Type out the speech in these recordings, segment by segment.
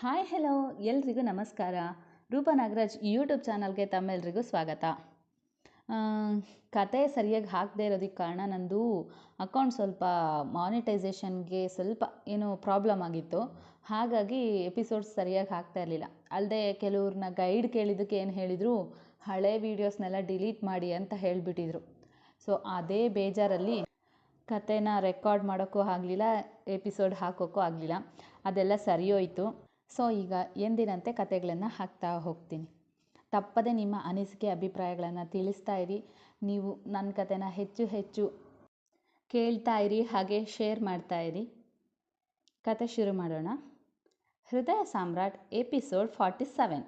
Hi hello ಎಲ್ರಿಗೂ ನಮಸ್ಕಾರ. ರೂಪ ನಾಗರಾಜ್ ಯೂಟ್ಯೂಬ್ ಚಾನಲ್ಗೆ ತಮ್ಮೆಲ್ರಿಗೂ ಸ್ವಾಗತ. ಕತೆ ಸರಿಯಾಗಿ ಹಾಕದೇ ಇರೋದಕ್ಕೆ ಕಾರಣ ನಂದು ಅಕೌಂಟ್ ಸ್ವಲ್ಪ ಮಾನಿಟೈಸೇಷನ್ಗೆ ಸ್ವಲ್ಪ ಏನೋ ಪ್ರಾಬ್ಲಮ್ ಆಗಿತ್ತು. ಹಾಗಾಗಿ ಎಪಿಸೋಡ್ಸ್ ಸರಿಯಾಗಿ ಹಾಕ್ತಾ ಇರಲಿಲ್ಲ. ಅಲ್ಲದೆ ಕೆಲವ್ರನ್ನ ಗೈಡ್ ಕೇಳಿದ್ದಕ್ಕೆ ಏನು ಹೇಳಿದರು, ಹಳೆ ವೀಡಿಯೋಸ್ನೆಲ್ಲ ಡಿಲೀಟ್ ಮಾಡಿ ಅಂತ ಹೇಳಿಬಿಟ್ಟಿದ್ರು. ಸೊ ಅದೇ ಬೇಜಾರಲ್ಲಿ ಕತೆನ ರೆಕಾರ್ಡ್ ಮಾಡೋಕ್ಕೂ ಆಗಲಿಲ್ಲ ಎಪಿಸೋಡ್ ಹಾಕೋಕ್ಕೂ ಆಗಲಿಲ್ಲ. ಅದೆಲ್ಲ ಸರಿ ಸೊ ಈಗ ಎಂದಿನಂತೆ ಕತೆಗಳನ್ನು ಹಾಕ್ತಾ ಹೋಗ್ತೀನಿ. ತಪ್ಪದೆ ನಿಮ್ಮ ಅನಿಸಿಕೆ ಅಭಿಪ್ರಾಯಗಳನ್ನು ತಿಳಿಸ್ತಾ ಇರಿ. ನೀವು ನನ್ನ ಕತೆನ ಹೆಚ್ಚು ಹೆಚ್ಚು ಕೇಳ್ತಾ ಇರಿ, ಹಾಗೆ ಶೇರ್ ಮಾಡ್ತಾ ಇರಿ. ಕತೆ ಶುರು ಮಾಡೋಣ. ಹೃದಯ ಸಾಮ್ರಾಟ್, ಎಪಿಸೋಡ್ ಫಾರ್ಟಿ ಸೆವೆನ್.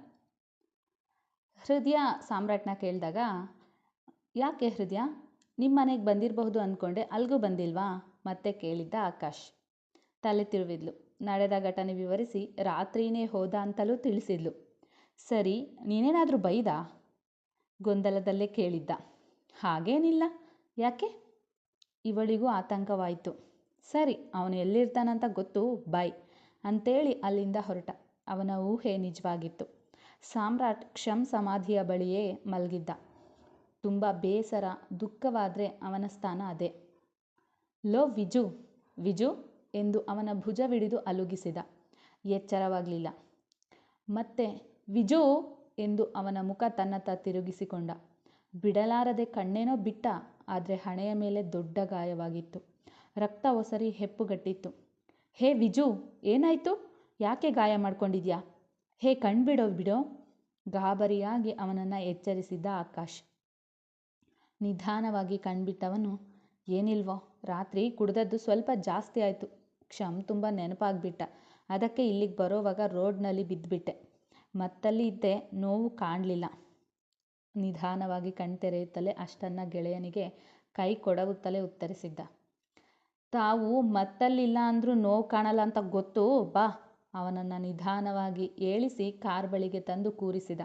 ಹೃದಯ ಸಾಮ್ರಾಟ್ನ ಕೇಳಿದಾಗ, ಯಾಕೆ ಹೃದಯ? ನಿಮ್ಮ ಮನೆಗೆ ಬಂದಿರಬಹುದು ಅಂದ್ಕೊಂಡೆ ಅಲ್ಗೂ ಬಂದಿಲ್ವಾ? ಮತ್ತೆ ಕೇಳಿದ್ದ ಆಕಾಶ್. ತಲೆ ತಿರುವಿದ್ಲು. ನಡೆದ ಘಟನೆ ವಿವರಿಸಿ ರಾತ್ರಿನೇ ಹೋದ ಅಂತಲೂ ತಿಳಿಸಿದ್ಲು. ಸರಿ, ನೀನೇನಾದರೂ ಬೈದಾ? ಗೊಂದಲದಲ್ಲೇ ಕೇಳಿದ್ದ. ಹಾಗೇನಿಲ್ಲ. ಯಾಕೆ? ಇವಳಿಗೂ ಆತಂಕವಾಯಿತು. ಸರಿ, ಅವನು ಎಲ್ಲಿರ್ತಾನಂತ ಗೊತ್ತು ಬೈ ಅಂತೇಳಿ ಅಲ್ಲಿಂದ ಹೊರಟ. ಅವನ ಊಹೆ ನಿಜವಾಗಿತ್ತು. ಸಾಮ್ರಾಟ್ ಕ್ಷಮ್ ಸಮಾಧಿಯ ಬಳಿಯೇ ಮಲಗಿದ್ದ. ತುಂಬ ಬೇಸರ, ದುಃಖವಾದರೆ ಅವನ ಸ್ಥಾನ ಅದೇ. ಲೋ, ವಿಜು ವಿಜು? ಎಂದು ಅವನ ಭುಜವಿಡಿದು ಅಲುಗಿಸಿದ. ಎಚ್ಚರವಾಗಲಿಲ್ಲ. ಮತ್ತೆ, ವಿಜು ಎಂದು ಅವನ ಮುಖ ತನ್ನತ್ತ ತಿರುಗಿಸಿಕೊಂಡ. ಬಿಡಲಾರದೆ ಕಣ್ಣೇನೋ ಬಿಟ್ಟ, ಆದರೆ ಹಣೆಯ ಮೇಲೆ ದೊಡ್ಡ ಗಾಯವಾಗಿತ್ತು. ರಕ್ತ ಒಸರಿ ಹೆಪ್ಪುಗಟ್ಟಿತ್ತು. ಹೇ ವಿಜು, ಏನಾಯಿತು? ಯಾಕೆ ಗಾಯ ಮಾಡ್ಕೊಂಡಿದ್ಯಾ? ಹೇ ಕಣ್ಬಿಡೋ ಬಿಡೋ. ಗಾಬರಿಯಾಗಿ ಅವನನ್ನು ಎಚ್ಚರಿಸಿದ್ದ ಆಕಾಶ್. ನಿಧಾನವಾಗಿ ಕಣ್ಬಿಟ್ಟವನು ಏನಿಲ್ವೋ, ರಾತ್ರಿ ಕುಡ್ದದ್ದು ಸ್ವಲ್ಪ ಜಾಸ್ತಿ ಆಯಿತು. ಕ್ಷಮ್ ತುಂಬ ನೆನಪಾಗ್ಬಿಟ್ಟ. ಅದಕ್ಕೆ ಇಲ್ಲಿಗೆ ಬರೋವಾಗ ರೋಡ್ನಲ್ಲಿ ಬಿದ್ದುಬಿಟ್ಟೆ ಮತ್ತಲ್ಲಿ ಇದ್ದೆ, ನೋವು ಕಾಣಲಿಲ್ಲ. ನಿಧಾನವಾಗಿ ಕಣ್ತೆರೆಯುತ್ತಲೇ ಅಷ್ಟನ್ನ ಗೆಳೆಯನಿಗೆ ಕೈ ಕೊಡಗುತ್ತಲೇ ಉತ್ತರಿಸಿದ್ದ. ತಾವು ಮತ್ತಲ್ಲಿಲ್ಲ ಅಂದರೂ ನೋವು ಕಾಣಲ್ಲ ಅಂತ ಗೊತ್ತು? ಬಾ, ಅವನನ್ನು ನಿಧಾನವಾಗಿ ಏಳಿಸಿ ಕಾರ್ ಬಳಿಗೆ ತಂದು ಕೂರಿಸಿದ.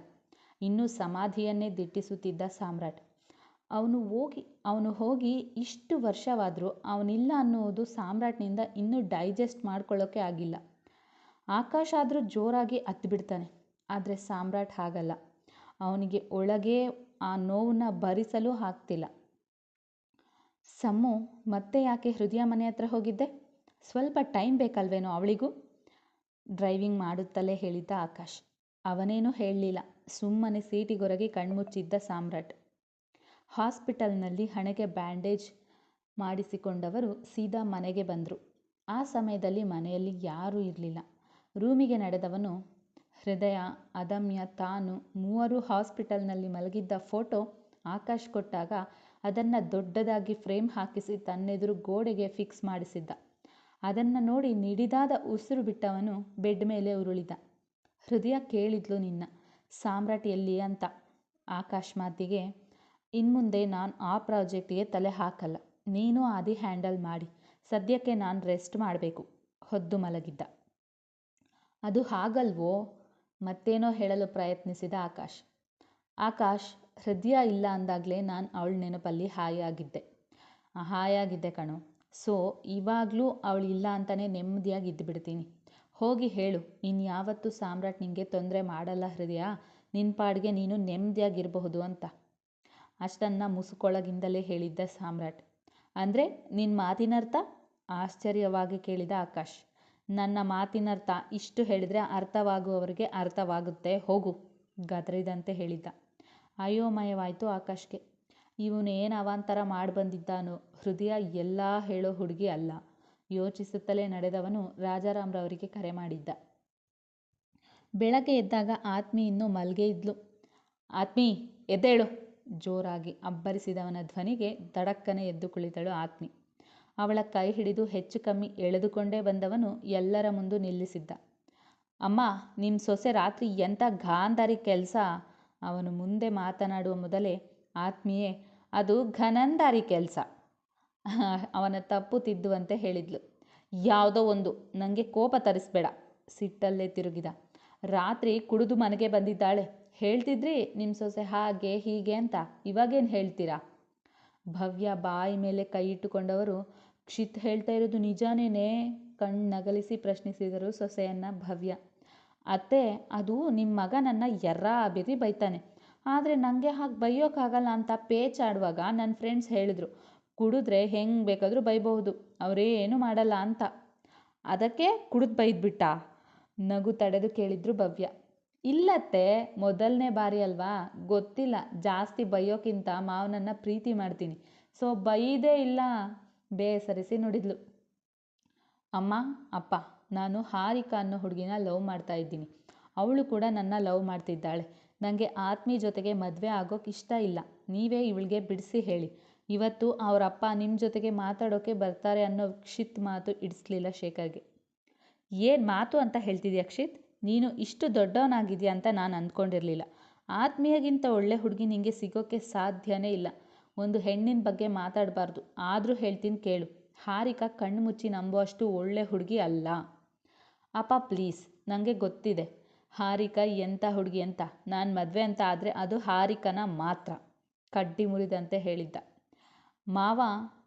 ಇನ್ನೂ ಸಮಾಧಿಯನ್ನೇ ದಿಟ್ಟಿಸುತ್ತಿದ್ದ ಸಾಮ್ರಾಟ್. ಅವನು ಹೋಗಿ ಅವನು ಹೋಗಿ ಇಷ್ಟು ವರ್ಷವಾದರೂ ಅವನಿಲ್ಲ ಅನ್ನುವುದು ಸಾಮ್ರಾಟ್ನಿಂದ ಇನ್ನೂ ಡೈಜೆಸ್ಟ್ ಮಾಡ್ಕೊಳ್ಳೋಕೆ ಆಗಿಲ್ಲ. ಆಕಾಶ ಆದರೂ ಜೋರಾಗಿ ಹತ್ತಿಬಿಡ್ತಾನೆ ಆದರೆ ಸಾಮ್ರಾಟ್ ಹಾಗಲ್ಲ. ಅವನಿಗೆ ಒಳಗೆ ಆ ನೋವನ್ನ ಭರಿಸಲು ಹಾಕ್ತಿಲ್ಲ ಸಮ್ಮು, ಮತ್ತೆ ಯಾಕೆ ಹೃದಯ ಮನೆ ಹತ್ರ ಹೋಗಿದ್ದೆ? ಸ್ವಲ್ಪ ಟೈಮ್ ಬೇಕಲ್ವೇನೋ ಅವಳಿಗೂ? ಡ್ರೈವಿಂಗ್ ಮಾಡುತ್ತಲೇ ಹೇಳಿದ್ದ ಆಕಾಶ್. ಅವನೇನೂ ಹೇಳಲಿಲ್ಲ. ಸುಮ್ಮನೆ ಸೀಟಿಗೊರಗಿ ಕಣ್ಮುಚ್ಚಿದ್ದ ಸಾಮ್ರಾಟ್. ಹಾಸ್ಪಿಟಲ್ನಲ್ಲಿ ಹಣೆಗೆ ಬ್ಯಾಂಡೇಜ್ ಮಾಡಿಸಿಕೊಂಡವರು ಸೀದಾ ಮನೆಗೆ ಬಂದರು. ಆ ಸಮಯದಲ್ಲಿ ಮನೆಯಲ್ಲಿ ಯಾರೂ ಇರಲಿಲ್ಲ. ರೂಮಿಗೆ ನಡೆದವನು ಹೃದಯ, ಅದಮ್ಯ, ತಾನು ಮೂವರು ಹಾಸ್ಪಿಟಲ್ನಲ್ಲಿ ಮಲಗಿದ್ದ ಫೋಟೋ ಆಕಾಶ್ ಕೊಟ್ಟಾಗ ಅದನ್ನು ದೊಡ್ಡದಾಗಿ ಫ್ರೇಮ್ ಹಾಕಿಸಿ ತನ್ನೆದುರು ಗೋಡೆಗೆ ಫಿಕ್ಸ್ ಮಾಡಿಸಿದ್ದ. ಅದನ್ನು ನೋಡಿ ನಿಡಿದಾದ ಉಸಿರು ಬಿಟ್ಟವನು ಬೆಡ್ ಮೇಲೆ ಉರುಳಿದ. ಹೃದಯ ಕೇಳಿದ್ಲು ನಿನ್ನ ಸಾಮ್ರಾಟ್ ಎಲ್ಲಿ ಅಂತ ಆಕಾಶ್ ಮಾತಿಗೆ ಇನ್ಮುಂದೆ ನಾನು ಆ ಪ್ರಾಜೆಕ್ಟ್ಗೆ ತಲೆ ಹಾಕಲ್ಲ. ನೀನು ಆದಿ ಹ್ಯಾಂಡಲ್ ಮಾಡಿ. ಸದ್ಯಕ್ಕೆ ನಾನು ರೆಸ್ಟ್ ಮಾಡಬೇಕು. ಹೊದ್ದು ಮಲಗಿದ್ದ. ಅದು ಹಾಗಲ್ವೋ? ಮತ್ತೇನೋ ಹೇಳಲು ಪ್ರಯತ್ನಿಸಿದ ಆಕಾಶ್. ಆಕಾಶ್, ಹೃದಯ ಇಲ್ಲ ಅಂದಾಗಲೇ ನಾನು ಅವಳ ನೆನಪಲ್ಲಿ ಹಾಯಾಗಿದ್ದೆ. ಹಾಯಾಗಿದ್ದೆ ಕಣೋ. ಸೊ, ಇವಾಗಲೂ ಅವಳು ಇಲ್ಲ ಅಂತಲೇ ನೆಮ್ಮದಿಯಾಗಿ ಇದ್ದುಬಿಡ್ತೀನಿ ಹೋಗಿ ಹೇಳು. ಇನ್ಯಾವತ್ತೂ ಸಾಮ್ರಾಟ್ ನಿನಗೆ ತೊಂದರೆ ಮಾಡಲ್ಲ ಹೃದಯ. ನಿನ್ನ ಪಾಡಿಗೆ ನೀನು ನೆಮ್ಮದಿಯಾಗಿರಬಹುದು ಅಂತ. ಅಷ್ಟನ್ನು ಮುಸುಕೊಳಗಿಂದಲೇ ಹೇಳಿದ್ದ ಸಾಮ್ರಾಟ್. ಅಂದರೆ ನಿನ್ನ ಮಾತಿನರ್ಥ? ಆಶ್ಚರ್ಯವಾಗಿ ಕೇಳಿದ ಆಕಾಶ್. ನನ್ನ ಮಾತಿನರ್ಥ? ಇಷ್ಟು ಹೇಳಿದರೆ ಅರ್ಥವಾಗುವವರಿಗೆ ಅರ್ಥವಾಗುತ್ತೆ, ಹೋಗು, ಗದರಿದಂತೆ ಹೇಳಿದ್ದ. ಅಯೋಮಯವಾಯಿತು ಆಕಾಶ್ಗೆ. ಇವನು ಏನು ಅವಾಂತರ ಮಾಡಿ ಬಂದಿದ್ದಾನೋ, ಹೃದಯ ಎಲ್ಲ ಹೇಳೋ ಹುಡುಗಿ ಅಲ್ಲ. ಯೋಚಿಸುತ್ತಲೇ ನಡೆದವನು ರಾಜಾರಾಮ್ರವರಿಗೆ ಕರೆ ಮಾಡಿದ್ದ. ಬೆಳಗ್ಗೆ ಎದ್ದಾಗ ಆತ್ಮಿ ಇನ್ನೂ ಮಲ್ಗೆ ಇದ್ಲು. ಆತ್ಮಿ, ಎದ್ದೇಳು. ಜೋರಾಗಿ ಅಬ್ಬರಿಸಿದವನ ಧ್ವನಿಗೆ ದಡಕ್ಕನೆ ಎದ್ದು ಕುಳಿತಳು ಆತ್ಮಿ. ಅವಳ ಕೈ ಹಿಡಿದು ಹೆಚ್ಚು ಕಮ್ಮಿ ಎಳೆದುಕೊಂಡೇ ಬಂದವನು ಎಲ್ಲರ ಮುಂದೆ ನಿಲ್ಲಿಸಿದ್ದ. ಅಮ್ಮ ನಿಮ್ಮ ಸೊಸೆ ರಾತ್ರಿ ಎಂಥ ಗಾಂಧಾರಿ ಕೆಲಸ? ಅವನು ಮುಂದೆ ಮಾತನಾಡುವ ಮೊದಲೇ, ಆತ್ಮೀಯೇ, ಅದು ಘನಂದಾರಿ ಕೆಲಸ. ಅವನ ತಪ್ಪು ತಿದ್ದುವಂತೆ ಹೇಳಿದ್ಲು. ಯಾವುದೋ ಒಂದು ನನಗೆ ಕೋಪ ತರಿಸ್ಬೇಡ. ಸಿಟ್ಟಲ್ಲೇ ತಿರುಗಿದ. ರಾತ್ರಿ ಕುಡಿದು ಮನೆಗೆ ಬಂದಿದ್ದಾಳೆ. ಹೇಳ್ತಿದ್ರಿ ನಿಮ್ಮ ಸೊಸೆ ಹಾಗೆ, ಹೀಗೆ ಅಂತ. ಇವಾಗೇನು ಹೇಳ್ತೀರಾ? ಭವ್ಯ ಬಾಯಿ ಮೇಲೆ ಕೈ ಇಟ್ಟುಕೊಂಡವರು ಕ್ಷಿತ್ ಹೇಳ್ತಾ ಇರೋದು ನಿಜಾನೇನೆ? ಕಣ್ಣು ನಗಲಿಸಿ ಪ್ರಶ್ನಿಸಿದರು ಸೊಸೆಯನ್ನ ಭವ್ಯ. ಅತ್ತೆ, ಅದು ನಿಮ್ಮ ಮಗ ನನ್ನ ಎರ್ರ ಬಿರಿ ಬೈತಾನೆ. ಆದರೆ ನನಗೆ ಹಾಗೆ ಬೈಯೋಕ್ಕಾಗಲ್ಲ ಅಂತ ಪೇಚಾಡುವಾಗ ನನ್ನ ಫ್ರೆಂಡ್ಸ್ ಹೇಳಿದ್ರು, ಕುಡಿದ್ರೆ ಹೆಂಗೆ ಬೇಕಾದರೂ ಬೈಬಹುದು, ಅವರೇನು ಮಾಡಲ್ಲ ಅಂತ. ಅದಕ್ಕೆ ಕುಡಿದು ಬೈದ್ಬಿಟ್ಟ. ನಗು ತಡೆದು ಕೇಳಿದ್ರು ಭವ್ಯ. ಇಲ್ಲತ್ತೆ, ಮೊದಲನೇ ಬಾರಿ ಅಲ್ವಾ? ಗೊತ್ತಿಲ್ಲ. ಜಾಸ್ತಿ ಬೈಯೋಕ್ಕಿಂತ ಮಾವನನ್ನು ಪ್ರೀತಿ ಮಾಡ್ತೀನಿ. ಸೊ ಬೈದೇ ಇಲ್ಲ. ಬೇಸರಿಸಿ ನುಡಿದ್ಲು. ಅಮ್ಮ, ಅಪ್ಪ, ನಾನು ಹಾರಿಕಾ ಅನ್ನೋ ಹುಡುಗಿನ ಲವ್ ಮಾಡ್ತಾ ಇದ್ದೀನಿ. ಅವಳು ಕೂಡ ನನ್ನ ಲವ್ ಮಾಡ್ತಿದ್ದಾಳೆ. ನನಗೆ ಆತ್ಮಿ ಜೊತೆಗೆ ಮದುವೆ ಆಗೋಕೆ ಇಷ್ಟ ಇಲ್ಲ. ನೀವೇ ಇವಳಿಗೆ ಬಿಡಿಸಿ ಹೇಳಿ. ಇವತ್ತು ಅವರಪ್ಪ ನಿಮ್ಮ ಜೊತೆಗೆ ಮಾತಾಡೋಕ್ಕೆ ಬರ್ತಾರೆ ಅನ್ನೋ ಕ್ಷಿತ್ ಮಾತು ಇಡಿಸ್ಲಿಲ್ಲ ಶೇಖರ್ಗೆ. ಏನು ಮಾತು ಅಂತ ಹೇಳ್ತಿದ್ಯಾ ಅಕ್ಷಿತ್ ನೀನು ಇಷ್ಟು ದೊಡ್ಡವನಾಗಿದೆಯಾ ಅಂತ ನಾನು ಅಂದ್ಕೊಂಡಿರಲಿಲ್ಲ. ಆತ್ಮೀಯಗಿಂತ ಒಳ್ಳೆ ಹುಡುಗಿ ನಿಮಗೆ ಸಿಗೋಕ್ಕೆ ಸಾಧ್ಯನೇ ಇಲ್ಲ. ಒಂದು ಹೆಣ್ಣಿನ ಬಗ್ಗೆ ಮಾತಾಡಬಾರ್ದು. ಆದರೂ ಹೇಳ್ತೀನಿ ಕೇಳು. ಹಾರಿಕಾ ಕಣ್ಣು ಮುಚ್ಚಿ ನಂಬುವಷ್ಟು ಒಳ್ಳೆ ಹುಡುಗಿ ಅಲ್ಲ. ಅಪ್ಪ, ಪ್ಲೀಸ್. ನನಗೆ ಗೊತ್ತಿದೆ. ಹಾರಿಕಾ ಎಂಥ ಹುಡುಗಿ ಅಂತ. ನಾನು ಮದುವೆ ಅಂತ ಆದರೆ ಅದು ಹಾರಿಕನ ಮಾತ್ರ. ಕಡ್ಡಿ ಮುರಿದಂತೆ ಹೇಳಿದ್ದ. ಮಾವ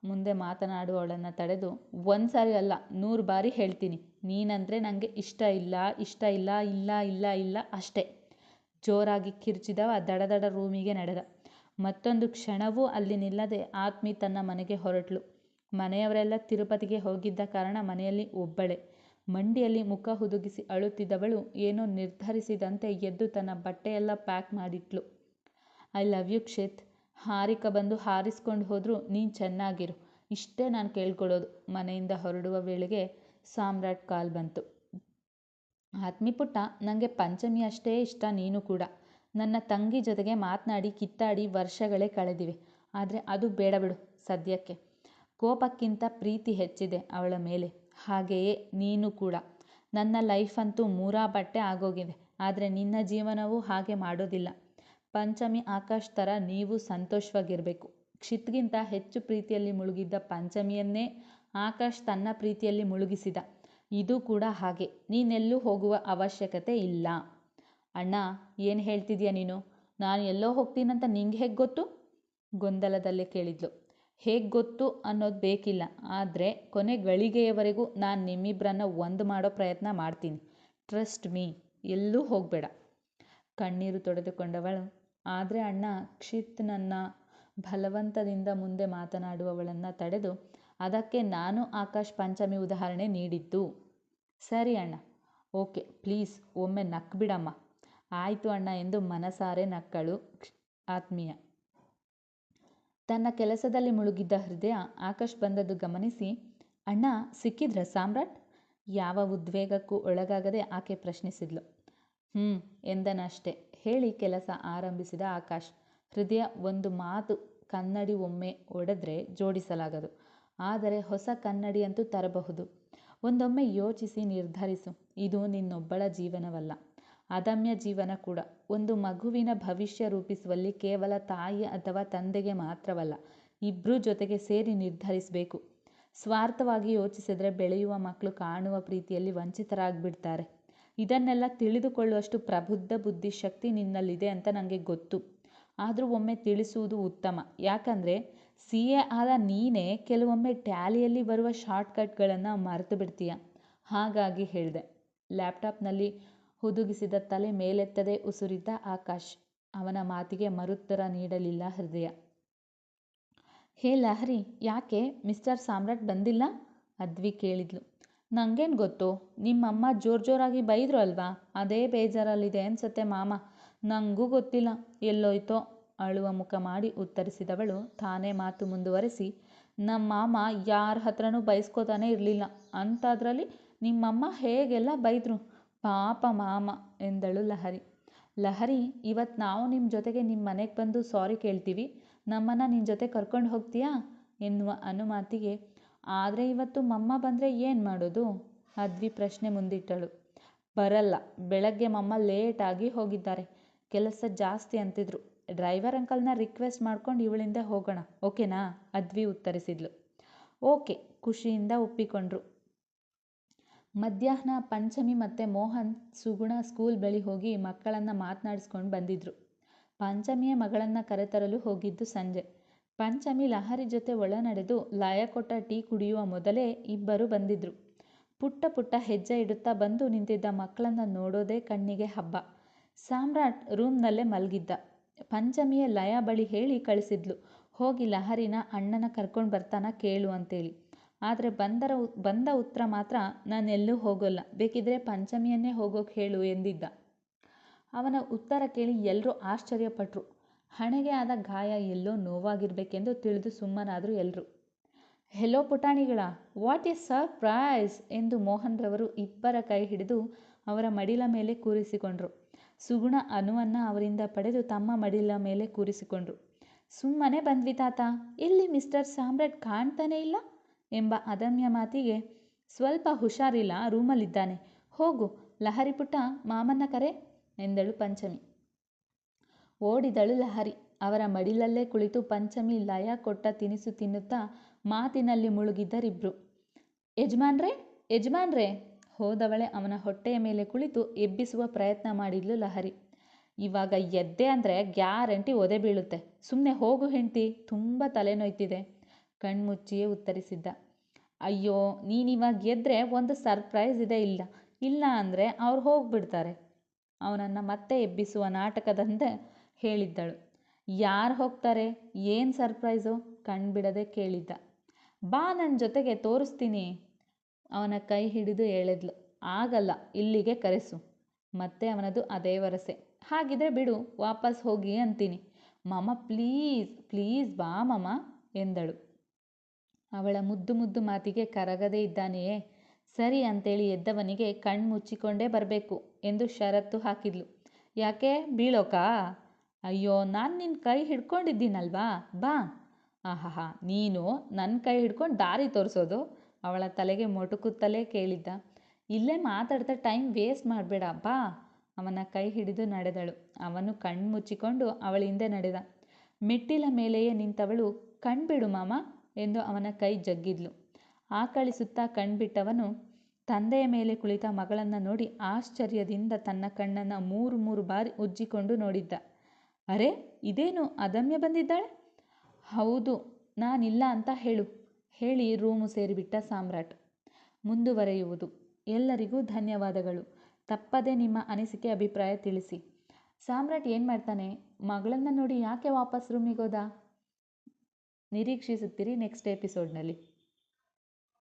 ಮುಂದೆ ಮಾತನಾಡುವವಳನ್ನು ತಡೆದು ಒಂದು ಸಾರಿ ಅಲ್ಲ, ನೂರು ಬಾರಿ ಹೇಳ್ತೀನಿ. ನೀನಂದರೆ ನನಗೆ ಇಷ್ಟ ಇಲ್ಲ ಇಷ್ಟ ಇಲ್ಲ ಇಲ್ಲ ಇಲ್ಲ ಇಲ್ಲ ಅಷ್ಟೇ. ಜೋರಾಗಿ ಕಿರ್ಚಿದವ ದಡದಡ ರೂಮಿಗೆ ನಡೆದ. ಮತ್ತೊಂದು ಕ್ಷಣವೂ ಅಲ್ಲಿ ನಿಲ್ಲದೆ ಆತ್ಮಿ ತನ್ನ ಮನೆಗೆ ಹೊರಟ್ಲು. ಮನೆಯವರೆಲ್ಲ ತಿರುಪತಿಗೆ ಹೋಗಿದ್ದ ಕಾರಣ ಮನೆಯಲ್ಲಿ ಒಬ್ಬಳೆ. ಮಂಡಿಯಲ್ಲಿ ಮುಖ ಹುದುಗಿಸಿ ಅಳುತ್ತಿದ್ದವಳು ಏನೋ ನಿರ್ಧರಿಸಿದಂತೆ ಎದ್ದು ತನ್ನ ಬಟ್ಟೆಯೆಲ್ಲ ಪ್ಯಾಕ್ ಮಾಡಿಟ್ಲು. ಐ ಲವ್ ಯು ಕ್ಷೇತ್. ಹಾರಿಕ ಬಂದು ಹಾರಿಸ್ಕೊಂಡು ಹೋದರೂ ನೀನು ಚೆನ್ನಾಗಿರು. ಇಷ್ಟೇ ನಾನು ಕೇಳ್ಕೊಳ್ಳೋದು, ಮನೆಯಿಂದ ಹೊರಡುವ ವೇಳೆಗೆ ಸಾಮ್ರಾಟ್ ಕಾಲ್ ಬಂತು. ಆತ್ಮಿ ಪುಟ್ಟ ನನಗೆ ಪಂಚಮಿ ಅಷ್ಟೇ ಇಷ್ಟ ನೀನು ಕೂಡ. ನನ್ನ ತಂಗಿ ಜೊತೆಗೆ ಮಾತನಾಡಿ, ಕಿತ್ತಾಡಿ ವರ್ಷಗಳೇ ಕಳೆದಿವೆ. ಆದರೆ ಅದು ಬೇಡ ಬಿಡು ಸದ್ಯಕ್ಕೆ. ಕೋಪಕ್ಕಿಂತ ಪ್ರೀತಿ ಹೆಚ್ಚಿದೆ ಅವಳ ಮೇಲೆ. ಹಾಗೆಯೇ ನೀನು ಕೂಡ. ನನ್ನ ಲೈಫ್ ಅಂತೂ ಮೂರಾ ಬಟ್ಟೆ ಆಗೋಗಿದೆ. ಆದರೆ ನಿನ್ನ ಜೀವನವೂ ಹಾಗೆ ಮಾಡೋದಿಲ್ಲ. ಪಂಚಮಿ, ಆಕಾಶ್ ಥರ ನೀವು ಸಂತೋಷವಾಗಿರಬೇಕು. ಕ್ಷಿತ್ಗಿಂತ ಹೆಚ್ಚು ಪ್ರೀತಿಯಲ್ಲಿ ಮುಳುಗಿದ್ದ ಪಂಚಮಿಯನ್ನೇ ಆಕಾಶ್ ತನ್ನ ಪ್ರೀತಿಯಲ್ಲಿ ಮುಳುಗಿಸಿದ. ಇದು ಕೂಡ ಹಾಗೆ. ನೀನೆಲ್ಲೂ ಹೋಗುವ ಅವಶ್ಯಕತೆ ಇಲ್ಲ. ಅಣ್ಣ, ಏನು ಹೇಳ್ತಿದ್ಯಾ ನೀನು? ನಾನು ಎಲ್ಲೋ ಹೋಗ್ತೀನಂತ ನಿಂಗೆ ಹೇಗೆ ಗೊತ್ತು? ಗೊಂದಲದಲ್ಲೇ ಕೇಳಿದ್ಲು. ಹೇಗೆ ಗೊತ್ತು ಅನ್ನೋದು ಬೇಕಿಲ್ಲ. ಆದರೆ ಕೊನೆ ಗಳಿಗೆಯವರೆಗೂ ನಾನು ನಿಮ್ಮಿಬ್ಬರನ್ನ ಒಂದು ಮಾಡೋ ಪ್ರಯತ್ನ ಮಾಡ್ತೀನಿ. ಟ್ರಸ್ಟ್ ಮೀ ಎಲ್ಲೂ ಹೋಗಬೇಡ. ಕಣ್ಣೀರು ತೊಡೆದುಕೊಂಡವಳು. ಆದರೆ ಅಣ್ಣ, ಕ್ಷಿತ್ ನನ್ನ ಬಲವಂತದಿಂದ ಮುಂದೆ ಮಾತನಾಡುವವಳನ್ನು ತಡೆದು ಅದಕ್ಕೆ ನಾನು ಆಕಾಶ್ ಪಂಚಮಿ ಉದಾಹರಣೆ ನೀಡಿದ್ದು. ಸರಿ ಅಣ್ಣ. ಓಕೆ, ಪ್ಲೀಸ್ ಒಮ್ಮೆ ನಕ್ಬಿಡಮ್ಮ ಆಯಿತು ಅಣ್ಣ ಎಂದು ಮನಸಾರೆ ನಕ್ಕಳು ಆತ್ಮೀಯ. ತನ್ನ ಕೆಲಸದಲ್ಲಿ ಮುಳುಗಿದ್ದ ಹೃದಯ ಆಕಾಶ್ ಬಂದದ್ದು ಗಮನಿಸಿ, ಅಣ್ಣ ಸಿಕ್ಕಿದ್ರ ಸಾಮ್ರಾಟ್? ಯಾವ ಉದ್ವೇಗಕ್ಕೂ ಒಳಗಾಗದೆ ಆಕೆ ಪ್ರಶ್ನಿಸಿದ್ಲು. ಹ್ಞೂ ಎಂದನಷ್ಟೆ. ಹೇಳಿ ಕೆಲಸ ಆರಂಭಿಸಿದ ಆಕಾಶ್. ಹೃದಯ ಒಂದು ಮಾತು ಕನ್ನಡಿ ಒಮ್ಮೆ ಒಡೆದ್ರೆ ಜೋಡಿಸಲಾಗದು. ಆದರೆ ಹೊಸ ಕನ್ನಡಿಯಂತೂ ತರಬಹುದು. ಒಂದೊಮ್ಮೆ ಯೋಚಿಸಿ ನಿರ್ಧರಿಸು. ಇದು ನಿನ್ನೊಬ್ಬಳ ಜೀವನವಲ್ಲ. ಅದಮ್ಯ ಜೀವನ ಕೂಡ. ಒಂದು ಮಗುವಿನ ಭವಿಷ್ಯ ರೂಪಿಸುವಲ್ಲಿ ಕೇವಲ ತಾಯಿ ಅಥವಾ ತಂದೆಗೆ ಮಾತ್ರವಲ್ಲ ಇಬ್ಬರೂ ಜೊತೆಗೆ ಸೇರಿ ನಿರ್ಧರಿಸಬೇಕು. ಸ್ವಾರ್ಥವಾಗಿ ಯೋಚಿಸಿದರೆ ಬೆಳೆಯುವ ಮಕ್ಕಳು ಕಾಣುವ ಪ್ರೀತಿಯಲ್ಲಿ ವಂಚಿತರಾಗ್ಬಿಡ್ತಾರೆ. ಇದನ್ನೆಲ್ಲ ತಿಳಿದುಕೊಳ್ಳುವಷ್ಟು ಪ್ರಬುದ್ಧ ಬುದ್ಧಿಶಕ್ತಿ ನಿನ್ನಲ್ಲಿದೆ ಅಂತ ನನಗೆ ಗೊತ್ತು. ಆದರೂ ಒಮ್ಮೆ ತಿಳಿಸುವುದು ಉತ್ತಮ. ಯಾಕಂದರೆ ಸಿ ಎ ಆದ ನೀನೇ ಕೆಲವೊಮ್ಮೆ ಟ್ಯಾಲಿಯಲ್ಲಿ ಬರುವ ಶಾರ್ಟ್ಕಟ್ಗಳನ್ನು ಮರೆತು ಬಿಡ್ತೀಯ ಹಾಗಾಗಿ ಹೇಳಿದೆ. ಲ್ಯಾಪ್ಟಾಪ್ನಲ್ಲಿ ಹುದುಗಿಸಿದ ತಲೆ ಮೇಲೆತ್ತದೆ ಉಸುರಿದ್ದ ಆಕಾಶ್. ಅವನ ಮಾತಿಗೆ ಮರುತ್ತರ ನೀಡಲಿಲ್ಲ ಹೃದಯ. ಹೇ ಲಹರಿ, ಯಾಕೆ ಮಿಸ್ಟರ್ ಸಾಮ್ರಾಟ್ ಬಂದಿಲ್ಲ? ಅದ್ವಿ ಕೇಳಿದ್ಲು. ನನಗೇನು ಗೊತ್ತು? ನಿಮ್ಮಮ್ಮ ಜೋರು ಜೋರಾಗಿ ಬೈದರು ಅಲ್ವಾ? ಅದೇ ಬೇಜಾರಲ್ಲಿದೆ ಅನ್ಸತ್ತೆ ಮಾಮ. ನನಗೂ ಗೊತ್ತಿಲ್ಲ. ಎಲ್ಲೋಯ್ತೋ? ಅಳುವ ಮುಖ ಮಾಡಿ ಉತ್ತರಿಸಿದವಳು ತಾನೇ ಮಾತು ಮುಂದುವರೆಸಿ, ನಮ್ಮ ಮಾಮ ಯಾರ ಹತ್ರನೂ ಬೈಸ್ಕೋತಾನೆ ಇರಲಿಲ್ಲ. ಅಂಥದ್ರಲ್ಲಿ ನಿಮ್ಮಮ್ಮ ಹೇಗೆಲ್ಲ ಬೈದರು? ಪಾಪ ಮಾಮ, ಎಂದಳು ಲಹರಿ. ಲಹರಿ ಇವತ್ತು ನಾವು ನಿಮ್ಮ ಜೊತೆಗೆ ನಿಮ್ಮ ಮನೆಗೆ ಬಂದು ಸಾರಿ ಕೇಳ್ತೀವಿ. ನಮ್ಮನ್ನು ನಿನ್ನ ಜೊತೆ ಕರ್ಕೊಂಡು ಹೋಗ್ತೀಯಾ? ಎನ್ನುವ ಅನುಮಾತಿಗೆ, ಆದರೆ ಇವತ್ತು ಮಮ್ಮ ಬಂದರೆ ಏನು ಮಾಡೋದು? ಅದ್ವಿ ಪ್ರಶ್ನೆ ಮುಂದಿಟ್ಟಳು. ಬರಲ್ಲ. ಬೆಳಗ್ಗೆ ಮಮ್ಮ ಲೇಟಾಗಿ ಹೋಗಿದ್ದಾರೆ. ಕೆಲಸ ಜಾಸ್ತಿ ಅಂತಿದ್ರು. ಡ್ರೈವರ್ ಅಂಕಲ್ನ ರಿಕ್ವೆಸ್ಟ್ ಮಾಡ್ಕೊಂಡು ಇವಳಿಂದ ಹೋಗೋಣ, ಓಕೆನಾ? ಅದ್ವಿ ಉತ್ತರಿಸಿದ್ಲು. ಓಕೆ, ಖುಷಿಯಿಂದ ಒಪ್ಪಿಕೊಂಡ್ರು. ಮಧ್ಯಾಹ್ನ ಪಂಚಮಿ ಮತ್ತು ಮೋಹನ್ ಸುಗುಣ ಸ್ಕೂಲ್ ಬಳಿ ಹೋಗಿ ಮಕ್ಕಳನ್ನು ಮಾತನಾಡಿಸ್ಕೊಂಡು ಬಂದಿದ್ರು. ಪಂಚಮಿಯ ಮಗಳನ್ನು ಕರೆತರಲು ಹೋಗಿದ್ದು ಸಂಜೆ. ಪಂಚಮಿ ಲಹರಿ ಜೊತೆ ಒಳ ನಡೆದು ಲಯ ಕೊಟ್ಟ ಟೀ ಕುಡಿಯುವ ಮೊದಲೇ ಇಬ್ಬರು ಬಂದಿದ್ರು. ಪುಟ್ಟ ಪುಟ್ಟ ಹೆಜ್ಜೆ ಇಡುತ್ತಾ ಬಂದು ನಿಂತಿದ್ದ ಮಕ್ಕಳನ್ನು ನೋಡೋದೇ ಕಣ್ಣಿಗೆ ಹಬ್ಬ. ಸಾಮ್ರಾಟ್ ರೂಮ್ನಲ್ಲೇ ಮಲಗಿದ್ದ. ಪಂಚಮಿಯ ಲಯ ಬಳಿ ಹೇಳಿ ಕಳಿಸಿದ್ಲು, ಹೋಗಿ ಲಹರಿನ ಅಣ್ಣನ ಕರ್ಕೊಂಡು ಬರ್ತಾನ ಕೇಳು ಅಂತೇಳಿ. ಆದರೆ ಬಂದರ ಬಂದ ಉತ್ತರ ಮಾತ್ರ ನಾನೆಲ್ಲೂ ಹೋಗೋಲ್ಲ, ಬೇಕಿದ್ರೆ ಪಂಚಮಿಯನ್ನೇ ಹೋಗೋಕೆ ಹೇಳು ಎಂದಿದ್ದ. ಅವನ ಉತ್ತರ ಕೇಳಿ ಎಲ್ಲರೂ ಆಶ್ಚರ್ಯಪಟ್ರು. ಹಣೆಗೆ ಆದ ಗಾಯ ಎಲ್ಲೋ ನೋವಾಗಿರ್ಬೇಕೆಂದು ತಿಳಿದು ಸುಮ್ಮನಾದರು ಎಲ್ಲರೂ ಹೆಲೋ ಪುಟಾಣಿಗಳ, ವಾಟ್ ಎ ಸರ್ಪ್ರೈಸ್! ಎಂದು ಮೋಹನ್ ರವರು ಇಬ್ಬರ ಕೈ ಹಿಡಿದು ಅವರ ಮಡಿಲ ಮೇಲೆ ಕೂರಿಸಿಕೊಂಡ್ರು. ಸುಗುಣ ಅನುವನ್ನು ಅವರಿಂದ ಪಡೆದು ತಮ್ಮ ಮಡಿಲ ಮೇಲೆ ಕೂರಿಸಿಕೊಂಡ್ರು. ಸುಮ್ಮನೆ ಬಂದ್ವಿ ತಾತ, ಎಲ್ಲಿ ಮಿಸ್ಟರ್ ಸಾಮ್ರಾಟ್ ಕಾಣ್ತಾನೇ ಇಲ್ಲ? ಎಂಬ ಅದಮ್ಯ ಮಾತಿಗೆ ಸ್ವಲ್ಪ ಹುಷಾರಿಲ್ಲ, ರೂಮಲ್ಲಿದ್ದಾನೆ. ಹೋಗು, ಲಹರಿ ಪುಟ್ಟ ಮಾಮನ್ನ ಕರೆ ಎಂದಳು ಪಂಚಮಿ. ಓಡಿದಳು ಲಹರಿ. ಅವರ ಮಡಿಲಲ್ಲೇ ಕುಳಿತು ಪಂಚಮಿ ಲಯ ಕೊಟ್ಟ ತಿನಿಸು ತಿನ್ನುತ್ತಾ ಮಾತಿನಲ್ಲಿ ಮುಳುಗಿದ್ದರಿಬ್ರು. ಯಜಮಾನ್ರೇ ಯಜಮಾನ್ರೇ! ಹೋದವಳೆ ಅವನ ಹೊಟ್ಟೆಯ ಮೇಲೆ ಕುಳಿತು ಎಬ್ಬಿಸುವ ಪ್ರಯತ್ನ ಮಾಡಿದ್ಲು ಲಹರಿ. ಇವಾಗ ಎದ್ದೆ ಅಂದರೆ ಗ್ಯಾರಂಟಿ ಒದೆ ಬೀಳುತ್ತೆ. ಸುಮ್ಮನೆ ಹೋಗು ಹೆಂಡ್ತಿ, ತುಂಬ ತಲೆನೋಯ್ತಿದೆ ಕಣ್ಮುಚ್ಚಿಯೇ ಉತ್ತರಿಸಿದ್ದ. ಅಯ್ಯೋ, ನೀನಿವಾಗ ಎದ್ದರೆ ಒಂದು ಸರ್ಪ್ರೈಸ್ ಇದೆ ಇಲ್ಲ. ಇಲ್ಲ ಅಂದರೆ ಅವ್ರು ಹೋಗ್ಬಿಡ್ತಾರೆ. ಅವನನ್ನು ಮತ್ತೆ ಎಬ್ಬಿಸುವ ನಾಟಕದಂತೆ ಹೇಳಿದ್ದಳು. ಯಾರು ಹೋಗ್ತಾರೆ? ಏನು ಸರ್ಪ್ರೈಸು? ಕಣ್ಬಿಡದೆ ಕೇಳಿದ್ದ. ಬಾ ನನ್ನ ಜೊತೆಗೆ ತೋರಿಸ್ತೀನಿ. ಅವನ ಕೈ ಹಿಡಿದು ಹೇಳಿದ್ಲು, ಆಗಲ್ಲ, ಇಲ್ಲಿಗೆ ಕರೆಸು. ಮತ್ತೆ ಅವನದು ಅದೇ ವರಸೆ. ಹಾಗಿದ್ರೆ ಬಿಡು, ವಾಪಸ್ ಹೋಗಿ ಅಂತೀನಿ. ಮಮ, ಪ್ಲೀಸ್ ಪ್ಲೀಸ್ ಬಾ ಮಮ, ಎಂದಳು. ಅವಳ ಮುದ್ದು ಮುದ್ದು ಮಾತಿಗೆ ಕರಗದೇ ಇದ್ದಾನೆಯೇ, ಸರಿ ಅಂತೇಳಿ ಎದ್ದವನಿಗೆ ಕಣ್ಣು ಮುಚ್ಚಿಕೊಂಡೇ ಬರಬೇಕು, ಎಂದು ಷರತ್ತು ಹಾಕಿದ್ಲು. ಯಾಕೆ, ಬೀಳೋಕಾ? ಅಯ್ಯೋ, ನಾನು ನಿನ್ನ ಕೈ ಹಿಡ್ಕೊಂಡಿದ್ದೀನಲ್ವಾ, ಬಾ. ಆಹಾಹಾ, ನೀನು ನನ್ನ ಕೈ ಹಿಡ್ಕೊಂಡು ದಾರಿ ತೋರಿಸೋದು? ಅವಳ ತಲೆಗೆ ಮೊಟುಕುತ್ತಲೇ ಕೇಳಿದ್ದ. ಇಲ್ಲೇ ಮಾತಾಡ್ತಾ ಟೈಮ್ ವೇಸ್ಟ್ ಮಾಡಬೇಡ, ಬಾ. ಅವನ ಕೈ ಹಿಡಿದು ನಡೆದಳು. ಅವನು ಕಣ್ಣು ಮುಚ್ಚಿಕೊಂಡು ಅವಳ ಹಿಂದೆ ನಡೆದ. ಮೆಟ್ಟಿಲ ಮೇಲೆಯೇ ನಿಂತವಳು ಕಣ್ಬಿಡು ಮಾಮ ಎಂದು ಅವನ ಕೈ ಜಗ್ಗಿದ್ಲು. ಆಕಳಿಸುತ್ತಾ ಕಣ್ಬಿಟ್ಟವನು ತಂದೆಯ ಮೇಲೆ ಕುಳಿತ ಮಗಳನ್ನು ನೋಡಿ ಆಶ್ಚರ್ಯದಿಂದ ತನ್ನ ಕಣ್ಣನ್ನು ಮೂರು ಮೂರು ಬಾರಿ ಉಜ್ಜಿಕೊಂಡು ನೋಡಿದ್ದ. ಅರೆ, ಇದೇನು ಅದಮ್ಯ ಬಂದಿದ್ದಾಳೆ? ಹೌದು, ನಾನಿಲ್ಲ ಅಂತ ಹೇಳು. ಹೇಳಿ ರೂಮು ಸೇರಿಬಿಟ್ಟ ಸಾಮ್ರಾಟ್. ಮುಂದುವರೆಯುವುದು. ಎಲ್ಲರಿಗೂ ಧನ್ಯವಾದಗಳು. ತಪ್ಪದೆ ನಿಮ್ಮ ಅನಿಸಿಕೆ ಅಭಿಪ್ರಾಯ ತಿಳಿಸಿ. ಸಾಮ್ರಾಟ್ ಏನು ಮಾಡ್ತಾನೆ? ಮಗಳನ್ನು ನೋಡಿ ಯಾಕೆ ವಾಪಸ್ ರೂಮಿಗೋದ ನಿರೀಕ್ಷಿಸುತ್ತೀರಿ ನೆಕ್ಸ್ಟ್ ಎಪಿಸೋಡ್ನಲ್ಲಿ